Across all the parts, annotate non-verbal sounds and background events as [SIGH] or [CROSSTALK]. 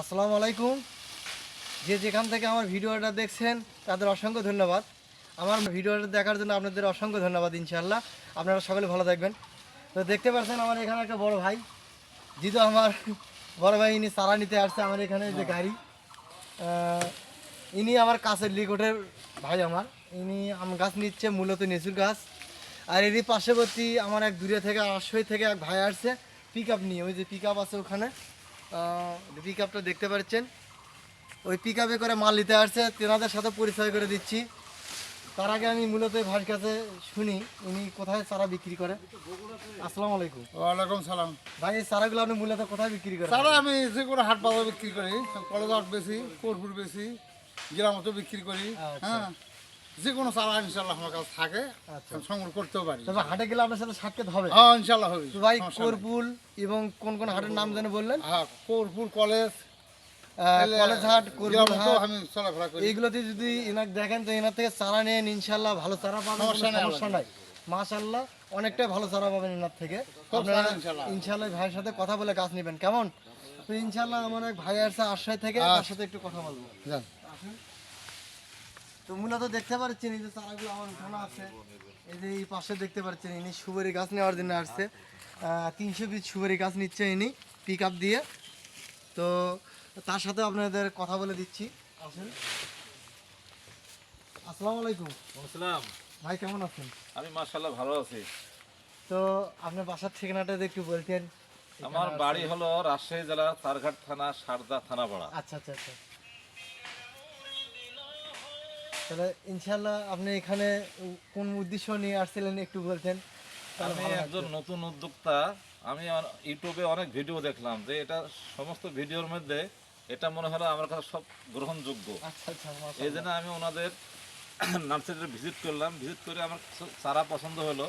আসসালামু আলাইকুম। যে যেখান থেকে আমার ভিডিওটা দেখছেন, তাদের অসংখ্য ধন্যবাদ। আমার ভিডিওটা দেখার জন্য আপনাদের অসংখ্য ধন্যবাদ, ইনশাআল্লাহ। আপনারা সকলে ভালো থাকবেন। তো দেখতে পাচ্ছেন আমার এখানে একটা বড় ভাই যেহেতু আমার বড় ভাই, ইনি চারা নিতে আসছে আমার এখানে যে গাড়ি। ইনি আমার কাছের লিকটের ভাই আমার। ইনি আম গাছ নিচ্ছে, মূলত নেচুর গাছ। আর এরই পার্শ্ববর্তী আমার এক দূরে থেকে আশ্রয় থেকে এক ভাই আসছে পিক আপ নিয়ে। ওই যে পিক আপ আছে ওখানে। পিক আপটা দেখতে পাচ্ছেন। ওই পিক আপে করে মাল নিতে আসছে তেনাদের সাথে পরিচয় করে দিচ্ছি। তার আগে আমি মূলত ভাইয়ের কাছে শুনি উনি কোথায় চারা বিক্রি করে। আসসালামু আলাইকুম। ওয়ালাইকুম সালাম। ভাই এই চারাগুলো আপনি মূলত কোথায় বিক্রি করেন? তারা আমি যে কোনো হাট বাজার বিক্রি করি কলেজ হাট বেশি কোরপুর বেশি গ্রামতো বিক্রি করি। আচ্ছা। হ্যাঁ। যে কোনো চারা ইনশাল্লাহ আমার কাছে থাকে আচ্ছা। সংগ্রহ করতেও পারি। তবে হাটে গেলে আপনার সাথে সাক্ষাৎ হবে। হ্যাঁ ইনশাল্লাহ হবে। ভাই কোরপুল এবং কোন কোন হাটের নাম যেন বললেন? হ্যাঁ কোরপুর কলেজ কলেজ হাট কোরপুল হাট আমি চলাফেরা করি। এইগুলোতে যদি এনাক দেখেন তো এনার থেকে চারা নেন ইনশাল্লাহ ভালো চারা পাবেন সমস্যা নেই মাশাল্লাহ অনেকটাই ভালো চারা পাবেন এনার থেকে। আপনারা ইনশাল্লাহ। ভাইয়ের সাথে কথা বলে গাছ নেবেন। কেমন? তো ইনশাল্লাহ আমার এক ভাই আসছে আশ্রয় থেকে তার আচ্ছা। সাথে একটু কথা বলব। তো মূলত দেখতে পাচ্ছেন এই যে চারাগুলো আমার উঠানো আছে। এই যে এই পাশে দেখতে পাচ্ছেন ইনি সুপারি গাছ নেওয়ার জন্য আসছে। তিনশো পিস সুপারি গাছ নিচ্ছে ইনি পিক আপ দিয়ে। তো তার সাথে আপনাদের কথা বলে দিচ্ছি। আসেন। আসসালামু আলাইকুম। আসসালাম। ভাই কেমন আছেন? আমি মাশাল্লাহ ভালো আছি। তো আপনার বাসার ঠিকানাটা একটু বলতেন। আমার বাড়ি হলো রাজশাহী জেলা তারঘাট থানা সারদা থানাপাড়া আচ্ছা আচ্ছা আচ্ছা। তাহলে ইনশাল্লাহ আপনি এখানে কোন উদ্দেশ্য নিয়ে আসছিলেন একটু বলতেন? আমি একজন নতুন উদ্যোক্তা আমি আমার ইউটিউবে অনেক ভিডিও দেখলাম যে এটা সমস্ত ভিডিওর মধ্যে এটা মনে হলো আমার কাছে সব গ্রহণযোগ্য। আচ্ছা আচ্ছা এই জন্য আমি ওনাদের [CLEARS THROAT] নার্সারিতে ভিজিট করলাম। ভিজিট করে আমার চারা পছন্দ হলো।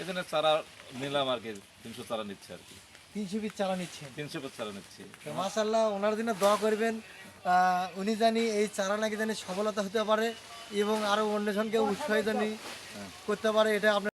এই জন্য চারা নিলাম আর কি তিনশো চারা নিচ্ছে আর কি। তিনশো পিস চারা নিচ্ছেন? তিনশো পিস চারা নিচ্ছি। তো মাশাল্লাহ ওনার জন্য দোয়া করবেন। উনি জানি এই চারা নাকি জানি সফলতা হতে পারে। এবং আরও অন্যজনকে উৎসাহিত করতে পারে এটা আপনার